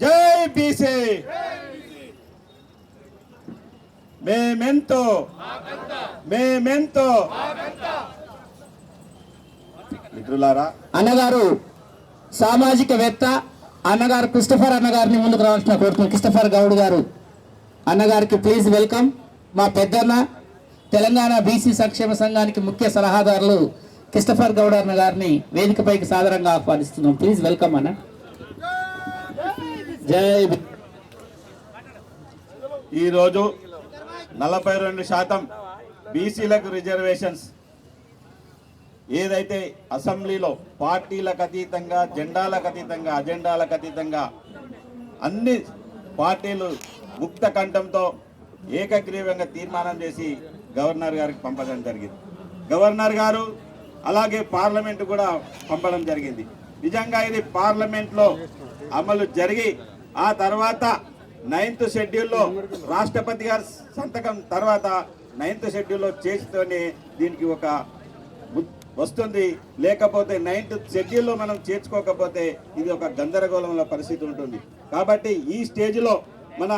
జై బీసీ. మేమెంతో. మేమెంతో. మిత్రులారా. అన్నగారు సామాజికవేత్త అన్నగారు క్రిస్టఫర్ అన్నగారిని ముందుకు రావాల్సిన కోరుతున్నాను. క్రిస్టఫర్ గౌడ్ గారు అన్నగారికి ప్లీజ్ వెల్కమ్. మా పెద్దన్న తెలంగాణ బీసీ సంక్షేమ సంఘానికి ముఖ్య సలహాదారులు క్రిస్టఫర్ గౌడ్ అన్న గారిని వేదికపైకి సాధారణంగా ఆహ్వానిస్తున్నాం. ప్లీజ్ వెల్కమ్ అన్న. జై ఈరోజు నలభై రెండు శాతం బీసీలకు రిజర్వేషన్స్. ఏదైతే అసెంబ్లీలో పార్టీలకు అతీతంగా జెండాలకు అతీతంగా అజెండాలకు అతీతంగా అన్ని పార్టీలు ముక్త కంఠంతో ఏకగ్రీవంగా తీర్మానం చేసి గవర్నర్ గారికి పంపడం జరిగింది. గవర్నర్ గారు అలాగే పార్లమెంట్ కూడా పంపడం జరిగింది. నిజంగా ఇది పార్లమెంట్లో అమలు జరిగి ఆ తర్వాత నైన్త్ షెడ్యూల్లో రాష్ట్రపతి గారి సంతకం తర్వాత నైన్త్ షెడ్యూల్లో చేస్తూనే దీనికి ఒక వస్తుంది. లేకపోతే నైన్త్ షెడ్యూల్లో మనం చేర్చుకోకపోతే ఇది ఒక గందరగోళంలో పరిస్థితి ఉంటుంది. కాబట్టి ఈ స్టేజ్లో మన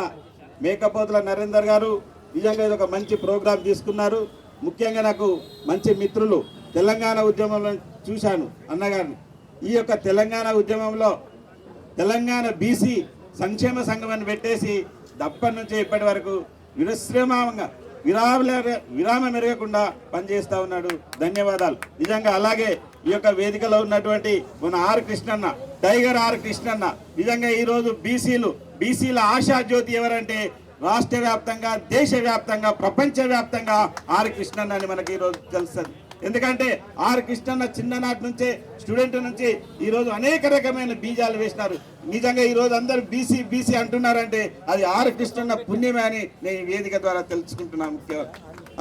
మేకపోతుల నరేందర్ గారు నిజంగా ఇది ఒక మంచి ప్రోగ్రాం తీసుకున్నారు. ముఖ్యంగా నాకు మంచి మిత్రులు తెలంగాణ ఉద్యమంలో చూశాను అన్నగారిని. ఈ యొక్క తెలంగాణ ఉద్యమంలో తెలంగాణ బీసీ సంక్షేమ సంఘం అని పెట్టేసి దప్పటి నుంచి ఇప్పటి వరకు విశ్రమంగా విరామ విరామం ఎరగకుండా పనిచేస్తూ ఉన్నాడు. ధన్యవాదాలు. నిజంగా అలాగే ఈ యొక్క వేదికలో ఉన్నటువంటి మన ఆర్ కృష్ణన్న టైగర్ ఆర్ కృష్ణన్న నిజంగా ఈరోజు బీసీలు బీసీల ఆశా జ్యోతి ఎవరంటే రాష్ట్ర వ్యాప్తంగా దేశవ్యాప్తంగా ప్రపంచవ్యాప్తంగా ఆర్ కృష్ణన్న అని మనకి ఈరోజు తెలుస్తుంది. ఎందుకంటే ఆర్ కృష్ణన్న చిన్ననాటి నుంచే స్టూడెంట్ నుంచి ఈరోజు అనేక రకమైన బీజాలు వేసినారు. నిజంగా ఈ రోజు అందరూ బీసీ బీసీ అంటున్నారంటే అది ఆర్ కృష్ణన్న పుణ్యమే అని నేను ఈ వేదిక ద్వారా తెలుసుకుంటున్నాను. ముఖ్యంగా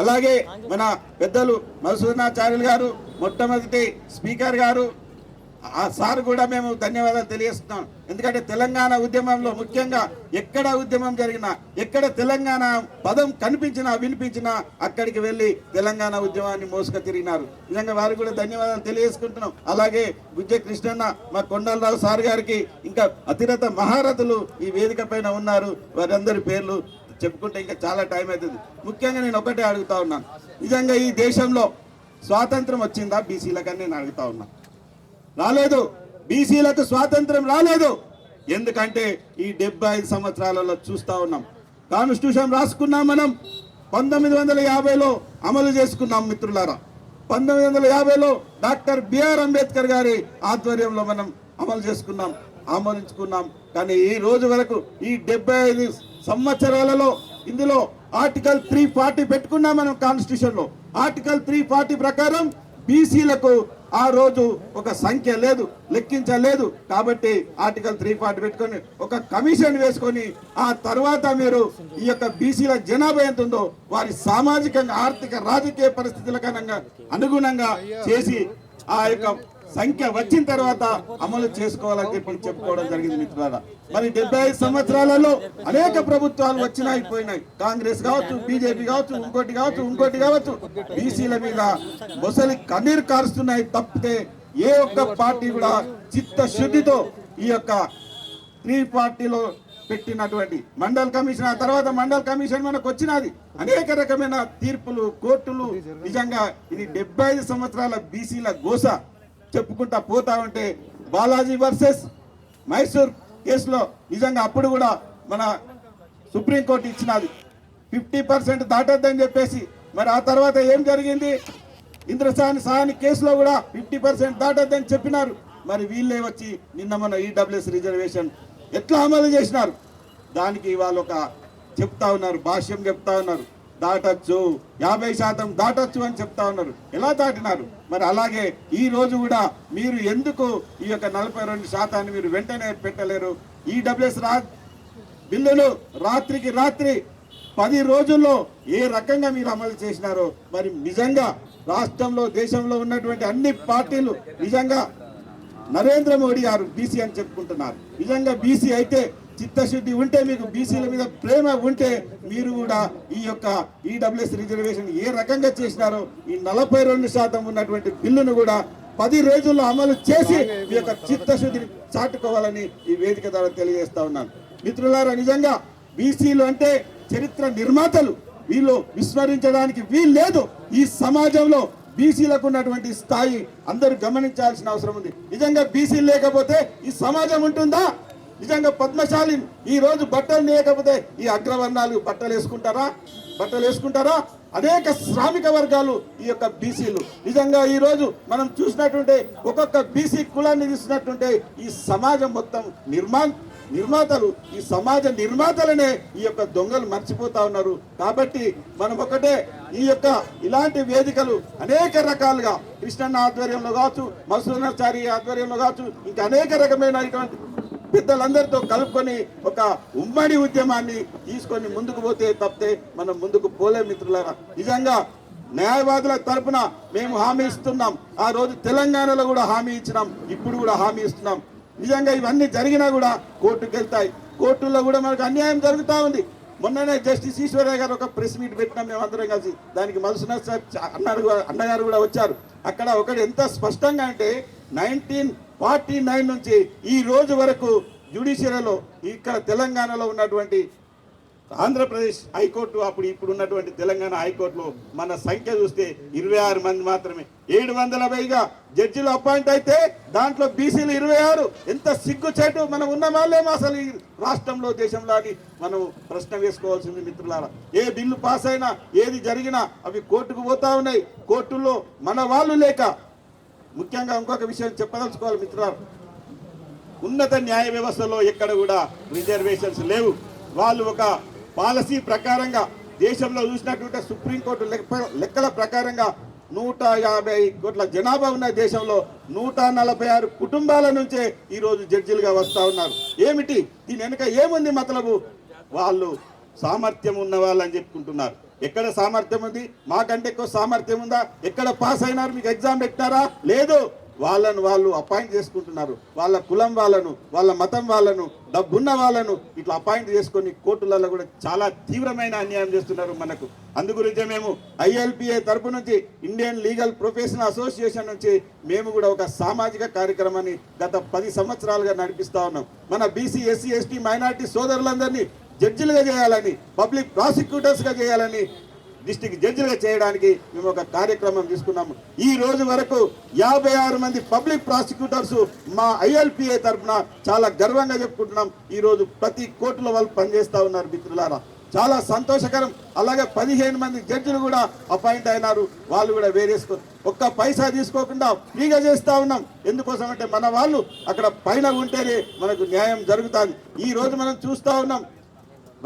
అలాగే మన పెద్దలు మధుసూదనాచార్యులు గారు మొట్టమొదటి స్పీకర్ గారు ఆ సార్ కూడా మేము ధన్యవాదాలు తెలియజేస్తున్నాం. ఎందుకంటే తెలంగాణ ఉద్యమంలో ముఖ్యంగా ఎక్కడ ఉద్యమం జరిగినా ఎక్కడ తెలంగాణ పదం కనిపించినా వినిపించినా అక్కడికి వెళ్ళి తెలంగాణ ఉద్యమాన్ని మోసుక తిరిగినారు నిజంగా వారికి కూడా ధన్యవాదాలు తెలియజేసుకుంటున్నాం. అలాగే గుజ్జ కృష్ణన్న మా కొండలరావు సార్ గారికి ఇంకా అతిరత మహారథులు ఈ వేదిక పైన ఉన్నారు. వారందరి పేర్లు చెప్పుకుంటే ఇంకా చాలా టైం అవుతుంది ముఖ్యంగా నేను ఒకటే అడుగుతా ఉన్నాను నిజంగా ఈ దేశంలో స్వాతంత్రం వచ్చిందా? బీసీలకని నేను అడుగుతా ఉన్నా. రాలేదు. బీసీలకు స్వాతంత్రం రాలేదు. ఎందుకంటే ఈ డెబ్బై ఐదు సంవత్సరాలలో చూస్తా ఉన్నాం. కాన్స్టిట్యూషన్ రాసుకున్నాం మనం. పంతొమ్మిది వందల యాభైలో అమలు చేసుకున్నాం మిత్రులారా. పంతొమ్మిది వందల యాభైలో డాక్టర్ బిఆర్ అంబేద్కర్ గారి ఆధ్వర్యంలో మనం అమలు చేసుకున్నాం ఆమోదించుకున్నాం. కానీ ఈ రోజు వరకు ఈ డెబ్బై ఐదు సంవత్సరాలలో ఇందులో ఆర్టికల్ త్రీ ఫార్టీ పెట్టుకున్నాం మనం కాన్స్టిట్యూషన్లో. ఆర్టికల్ త్రీ ఫార్టీ ప్రకారం బీసీలకు ఆ రోజు ఒక సంఖ్య లేదు లెక్కించలేదు. కాబట్టి ఆర్టికల్ త్రీ ఫార్టీ పెట్టుకొని ఒక కమిషన్ వేసుకొని ఆ తర్వాత మీరు ఈ యొక్క బీసీల జనాభా ఎంత ఉందో వారి సామాజికంగా ఆర్థిక రాజకీయ పరిస్థితుల అనుగుణంగా చేసి ఆ యొక్క సంఖ్య వచ్చిన తర్వాత అమలు చేసుకోవాలని చెప్పి చెప్పుకోవడం జరిగింది మిత్రులారా. మరి డెబ్బై ఐదు సంవత్సరాలలో అనేక ప్రభుత్వాలు వచ్చినాయి పోయినాయి. కాంగ్రెస్ కావచ్చు బీజేపీ కావచ్చు ఇంకోటి కావచ్చు ఇంకోటి కావచ్చు. బీసీల మీద మొసలి కన్నీరు కారుస్తున్నాయి తప్పితే ఏ ఒక్క పార్టీ కూడా చిత్తశుద్ధితో ఈ యొక్క త్రీ పార్టీలో పెట్టినటువంటి మండల్ కమిషన్ ఆ తర్వాత మండల్ కమిషన్ మనకు వచ్చినది. అనేక రకమైన తీర్పులు కోర్టులు. నిజంగా ఇది డెబ్బై ఐదు సంవత్సరాల బీసీల గోస. చెప్పుకుంటా పోతా ఉంటే బాలాజీ వర్సెస్ మైసూర్ కేసులో నిజంగా అప్పుడు కూడా మన సుప్రీంకోర్టు ఇచ్చినది. ఫిఫ్టీ పర్సెంట్ దాటొద్దని చెప్పేసి మరి ఆ తర్వాత ఏం జరిగింది? ఇంద్రసాని సాని కేసులో కూడా ఫిఫ్టీ పర్సెంట్ దాటొద్దని చెప్పినారు. మరి వీళ్ళే వచ్చి నిన్న మన ఈడబ్ల్యూఎస్ రిజర్వేషన్ ఎట్లా అమలు చేసినారు? దానికి వాళ్ళు ఒక చెప్తా ఉన్నారు భాష్యం చెప్తా ఉన్నారు. దాటచ్చు. యాభై శాతం దాటచ్చు అని చెప్తా ఉన్నారు. ఎలా దాటినారు? మరి అలాగే ఈ రోజు కూడా మీరు ఎందుకు ఈ యొక్క నలభై రెండు శాతాన్ని మీరు వెంటనే పెట్టలేరు? ఈడబ్ల్యూఎస్ రా బిల్లులు రాత్రికి రాత్రి పది రోజుల్లో ఏ రకంగా మీరు అమలు చేసినారో మరి నిజంగా రాష్ట్రంలో దేశంలో ఉన్నటువంటి అన్ని పార్టీలు నిజంగా నరేంద్ర మోడీ గారు బీసీ అని చెప్పుకుంటున్నారు. నిజంగా బీసీ అయితే చిత్తశుద్ధి ఉంటే మీకు బీసీల మీద ప్రేమ ఉంటే మీరు కూడా ఈ యొక్క ఈడబ్ల్యూఎస్ రిజర్వేషన్ ఏ రకంగా చేసినారో ఈ నలభై రెండు శాతం ఉన్నటువంటి బిల్లును కూడా పది రోజుల్లో అమలు చేసి మీ యొక్క చిత్తశుద్ధిని చాటుకోవాలని ఈ వేదిక ద్వారా తెలియజేస్తా ఉన్నాను. మిత్రులారా నిజంగా బీసీలు అంటే చరిత్ర నిర్మాతలు. వీళ్ళు విస్మరించడానికి వీలు లేదు. ఈ సమాజంలో బీసీలకు ఉన్నటువంటి స్థాయి అందరూ గమనించాల్సిన అవసరం ఉంది. నిజంగా బీసీలు లేకపోతే ఈ సమాజం ఉంటుందా? నిజంగా పద్మశాలి ఈ రోజు బట్టలు నేయకపోతే ఈ అగ్రవర్ణాలు బట్టలు వేసుకుంటారా? బట్టలు వేసుకుంటారా? అనేక శ్రామిక వర్గాలు ఈ యొక్క బీసీలు. నిజంగా ఈ రోజు మనం చూసినట్టుంటే ఒక్కొక్క బీసీ కులాన్ని చూసినట్టుంటే ఈ సమాజం మొత్తం నిర్మాణ నిర్మాతలు ఈ సమాజ నిర్మాతలనే ఈ యొక్క దొంగలు మర్చిపోతా ఉన్నారు. కాబట్టి మనం ఒకటే ఈ యొక్క ఇలాంటి వేదికలు అనేక రకాలుగా కృష్ణన్న ఆధ్వర్యంలో కావచ్చు మసూనాచారి ఆధ్వర్యంలో కావచ్చు ఇంకా అనేక రకమైన ఇటువంటి పెద్దలందరితో కలుపుకొని ఒక ఉమ్మడి ఉద్యమాన్ని తీసుకొని ముందుకు పోతే తప్పితే మనం ముందుకు పోలే మిత్రులారా. నిజంగా న్యాయవాదుల తరపున మేము హామీ ఇస్తున్నాం. ఆ రోజు తెలంగాణలో కూడా హామీ ఇచ్చినాం. ఇప్పుడు కూడా హామీ ఇస్తున్నాం. నిజంగా ఇవన్నీ జరిగినా కూడా కోర్టుకు వెళ్తాయి. కోర్టుల్లో కూడా మనకు అన్యాయం జరుగుతూ ఉంది. మొన్ననే జస్టిస్ ఈశ్వరయ్య గారు ఒక ప్రెస్ మీట్ పెట్టినాం మేము అందరం కలిసి. దానికి మధుసూదన్ సార్ అన్నారు అన్నగారు కూడా వచ్చారు. అక్కడ ఒకటి ఎంత స్పష్టంగా అంటే నైన్టీన్ ఫార్టీ నైన్ నుంచి ఈ రోజు వరకు జ్యుడిషియరీలో ఇక్కడ తెలంగాణలో ఉన్నటువంటి ఆంధ్రప్రదేశ్ హైకోర్టు అప్పుడు ఇప్పుడు ఉన్నటువంటి తెలంగాణ హైకోర్టులో మన సంఖ్య చూస్తే ఇరవై ఆరు మంది మాత్రమే. ఏడు వందల పైగా జడ్జిలు అపాయింట్ అయితే దాంట్లో బీసీలు ఇరవై ఆరు. ఎంత సిగ్గుచేటు మనం ఉన్న వాళ్ళేమో అసలు ఈ రాష్ట్రంలో దేశంలో అని మనం ప్రశ్న వేసుకోవాల్సింది మిత్రులారా. ఏ బిల్లు పాస్ అయినా ఏది జరిగినా అవి కోర్టుకు పోతా ఉన్నాయి. కోర్టుల్లో మన వాళ్ళు లేక ముఖ్యంగా ఇంకొక విషయం చెప్పదలుచుకోవాలి మిత్రులారా. ఉన్నత న్యాయ వ్యవస్థలో ఎక్కడ కూడా రిజర్వేషన్స్ లేవు. వాళ్ళు ఒక పాలసీ ప్రకారంగా దేశంలో చూసినటువంటి సుప్రీంకోర్టు లెక్క లెక్కల ప్రకారంగా నూట యాభై కోట్ల జనాభా ఉన్న దేశంలో నూట నలభై ఆరు కుటుంబాల నుంచే ఈరోజు జడ్జిలుగా వస్తూ ఉన్నారు. ఏమిటి? దీని వెనుక ఏముంది మతలబు? వాళ్ళు సామర్థ్యం ఉన్న వాళ్ళని చెప్పుకుంటున్నారు. ఎక్కడ సామర్థ్యం ఉంది? మాకంటే ఎక్కువ సామర్థ్యం ఉందా? ఎక్కడ పాస్ అయినారు? మీకు ఎగ్జామ్ పెట్టినారా? లేదు. వాళ్ళను వాళ్ళు అపాయింట్ చేసుకుంటున్నారు. వాళ్ళ కులం వాళ్ళను వాళ్ళ మతం వాళ్ళను డబ్బున్న వాళ్ళను ఇట్లా అపాయింట్ చేసుకొని కోర్టులలో కూడా చాలా తీవ్రమైన అన్యాయం చేస్తున్నారు మనకు. అందుగురించే మేము ఐఎల్పిఏ తరపు నుంచి ఇండియన్ లీగల్ ప్రొఫెషనల్ అసోసియేషన్ నుంచి మేము కూడా ఒక సామాజిక కార్యక్రమాన్ని గత పది సంవత్సరాలుగా నడిపిస్తూ ఉన్నాం. మన బీసీ ఎస్సీ ఎస్టీ మైనార్టీ సోదరులందరినీ జడ్జిలుగా చేయాలని పబ్లిక్ ప్రాసిక్యూటర్స్గా చేయాలని డిస్టిక్ జడ్జిలుగా చేయడానికి మేము ఒక కార్యక్రమం తీసుకున్నాము. ఈ రోజు వరకు యాభై ఆరు మంది పబ్లిక్ ప్రాసిక్యూటర్స్ మా ఐఎల్పిఏ తరఫున చాలా గర్వంగా చెప్పుకుంటున్నాం. ఈ రోజు ప్రతి కోర్టులో వాళ్ళు పనిచేస్తూ ఉన్నారు మిత్రులారా. చాలా సంతోషకరం. అలాగే పదిహేను మంది జడ్జిలు కూడా అపాయింట్ అయినారు. వాళ్ళు కూడా వేరేసుకో ఒక్క పైసా తీసుకోకుండా ఫ్రీగా చేస్తూ ఉన్నాం. ఎందుకోసం అంటే మన వాళ్ళు అక్కడ పైన ఉంటేనే మనకు న్యాయం జరుగుతుంది. ఈ రోజు మనం చూస్తూ ఉన్నాం.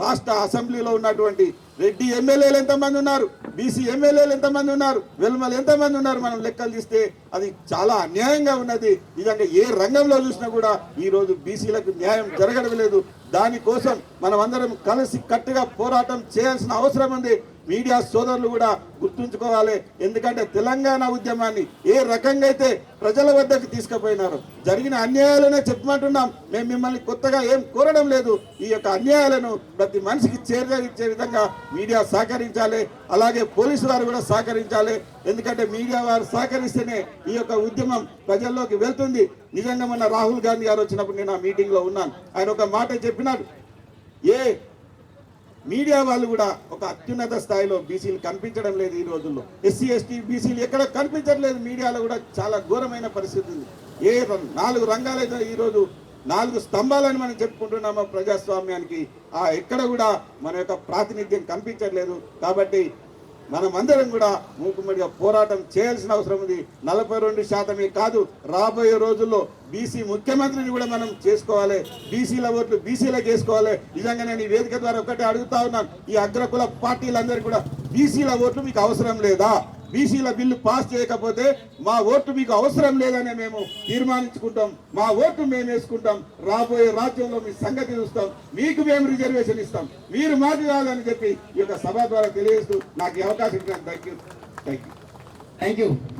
రాష్ట్ర అసెంబ్లీలో ఉన్నటువంటి రెడ్డి ఎమ్మెల్యేలు ఎంతమంది ఉన్నారు? బీసీ ఎమ్మెల్యేలు ఎంతమంది ఉన్నారు? వెల్మలు ఎంతమంది ఉన్నారు? మనం లెక్కలు తీస్తే అది చాలా అన్యాయంగా ఉన్నది. నిజంగా ఏ రంగంలో చూసినా కూడా ఈ రోజు బీసీలకు న్యాయం జరగడం లేదు. దానికోసం మనం అందరం కలిసి కట్టుగా పోరాటం చేయాల్సిన అవసరం ఉంది. మీడియా సోదరులు కూడా గుర్తుంచుకోవాలి. ఎందుకంటే తెలంగాణ ఉద్యమాన్ని ఏ రకంగా అయితే ప్రజల వద్దకు తీసుకుపోయినారు జరిగిన అన్యాయాలనే చెప్పమంటున్నాం. మేము మిమ్మల్ని కొత్తగా ఏం కోరడం లేదు. ఈ యొక్క అన్యాయాలను ప్రతి మనిషికి చేరగించే విధంగా మీడియా సహకరించాలి. అలాగే పోలీసు వారు కూడా సహకరించాలి. ఎందుకంటే మీడియా వారు సహకరిస్తేనే ఈ యొక్క ఉద్యమం ప్రజల్లోకి వెళ్తుంది. నిజంగా మొన్న రాహుల్ గాంధీ గారు వచ్చినప్పుడు నేను ఆ మీటింగ్లో ఉన్నాను. ఆయన ఒక మాట చెప్పినాడు. ఏ మీడియా వాళ్ళు కూడా ఒక అత్యున్నత స్థాయిలో బీసీలు కనిపించడం లేదు ఈ రోజుల్లో. ఎస్సీ ఎస్టీ బీసీలు ఎక్కడ కనిపించట్లేదు మీడియాలో కూడా చాలా ఘోరమైన పరిస్థితి ఉంది. ఏ నాలుగు రంగాలైతే ఈరోజు నాలుగు స్తంభాలని మనం చెప్పుకుంటున్నామో ప్రజాస్వామ్యానికి ఆ ఎక్కడ కూడా మన యొక్క ప్రాతినిధ్యం కనిపించట్లేదు. కాబట్టి మనమందరం కూడా మూకుమ్మడిగా పోరాటం చేయాల్సిన అవసరం ఉంది. నలభై రెండు శాతమే కాదు రాబోయే రోజుల్లో బీసీ ముఖ్యమంత్రిని కూడా మనం చేసుకోవాలి. బీసీల ఓట్లు బీసీలకు వేసుకోవాలి. నిజంగా నేను ఈ వేదిక ద్వారా ఒకటే అడుగుతా ఉన్నాను. ఈ అగ్రకుల పార్టీలందరికీ కూడా బీసీల ఓట్లు మీకు అవసరం లేదా? బీసీల బిల్లు పాస్ చేయకపోతే మా ఓటు మీకు అవసరం లేదని మేము తీర్మానించుకుంటాం. మా ఓటు మేము వేసుకుంటాం. రాబోయే రాజ్యంలో మీ సంగతి చూస్తాం. మీకు మేము రిజర్వేషన్ ఇస్తాం. మీరు మాకు కాదని చెప్పి ఈ యొక్క సభ ద్వారా తెలియజేస్తూ నాకు ఈ అవకాశం ఇచ్చినందుకు thank you thank you thank you